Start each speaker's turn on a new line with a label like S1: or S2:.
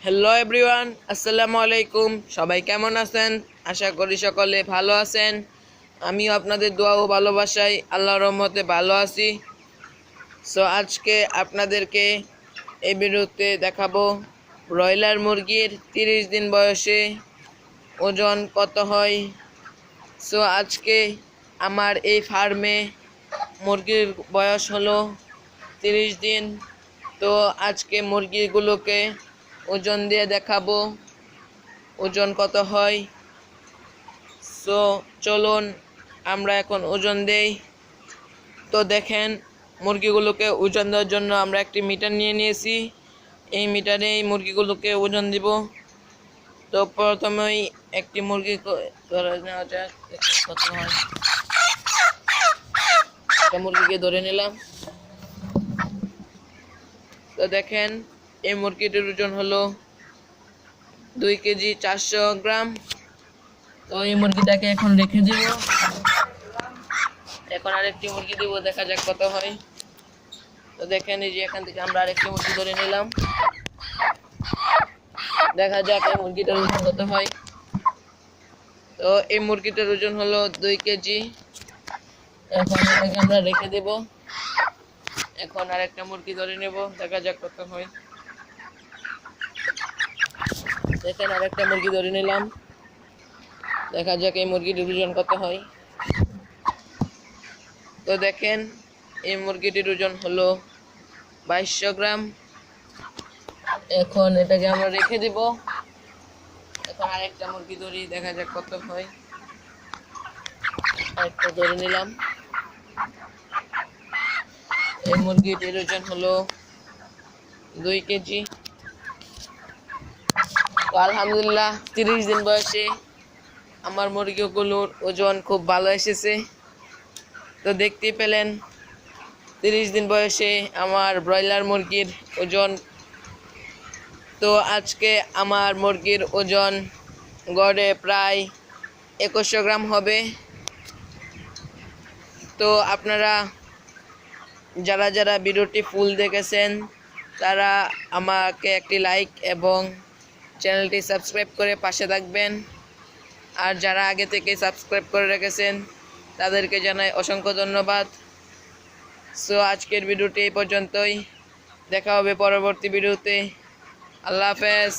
S1: Hello everyone আসসালামু আলাইকুম সবাই কেমন আছেন? আশা করি সকলে ভালো আছেন। আমিও আপনাদের দোয়া ও ভালোবাসায় আল্লাহর রহমতে ভালো আছি। সো আজকে আপনাদেরকে এই ভিডিওতে দেখাবো ব্রয়লার মুরগির তিরিশ দিন বয়সে ওজন কত হয়। সো আজকে আমার এই ফার্মে মুরগির বয়স হলো তিরিশ দিন। তো, আজকে মুরগিগুলোকে ওজন দিয়ে দেখাবো। ওজন কত হয়? সো চলুন, আমরা এখন ওজন দেই। তো দেখেন, মুরগিগুলোকে ওজন দেওয়ার জন্য আমরা একটি মিটার নিয়ে নিয়েছি। এই মিটারেই মুরগিগুলোকে ওজন দিব। তো প্রথমেই একটি মুরগি ধরে নেওয়া যাক কত হয়। মুরগিকে ধরে নিলাম। তো দেখেন এই মুরগিটির ওজন হলো দুই কেজি চারশো গ্রাম। তো এই মুরগিটাকে এখন রেখে দিব। এখন আরেকটি মুরগি দিব, দেখা যাক কত হয়। তো দেখেন এই যে এখান থেকে আমরা আরেকটি মুরগি ধরে নিলাম। দেখা যাক এই মুরগিটার ওজন কত হয়। তো এই মুরগিটার ওজন হলো দুই কেজি। এখন আমরা রেখে দেব। এখন আরেকটা মুরগি ধরে নেব, দেখা যাক কত হয়। দেখেন আরেকটা মুরগি ধরে নিলাম। দেখা যাক এই মুরগিটির ওজন কত হয়। তো দেখেন, এই মুরগিটির ওজন হলো বাইশশো গ্রাম। এখন এটাকে আমরা রেখে দিব। এখন আরেকটা মুরগি ধরি, দেখা যাক কত হয়। আরেকটা ধরে নিলাম। এই মুরগিটির ওজন হলো দুই কেজি। তো আলহামদুলিল্লাহ, তিরিশ দিন বয়সে আমার মুরগিগুলোর ওজন খুব ভালো এসেছে। তো দেখতেই পেলেন, তিরিশ দিন বয়সে আমার ব্রয়লার মুরগির ওজন। তো আজকে আমার মুরগির ওজন গড়ে প্রায় একুশশো গ্রাম হবে। তো আপনারা, যারা যারা ভিডিওটি ফুল দেখেছেন, তারা আমাকে একটি লাইক এবং চ্যানেলটি সাবস্ক্রাইব করে পাশে থাকবেন। আর যারা আগে থেকে সাবস্ক্রাইব করে রেখেছেন, তাদেরকে জানাই অসংখ্য ধন্যবাদ। সো, আজকের ভিডিওটি এই পর্যন্তই। দেখা হবে পরবর্তী ভিডিওতে। আল্লাহ হাফেজ।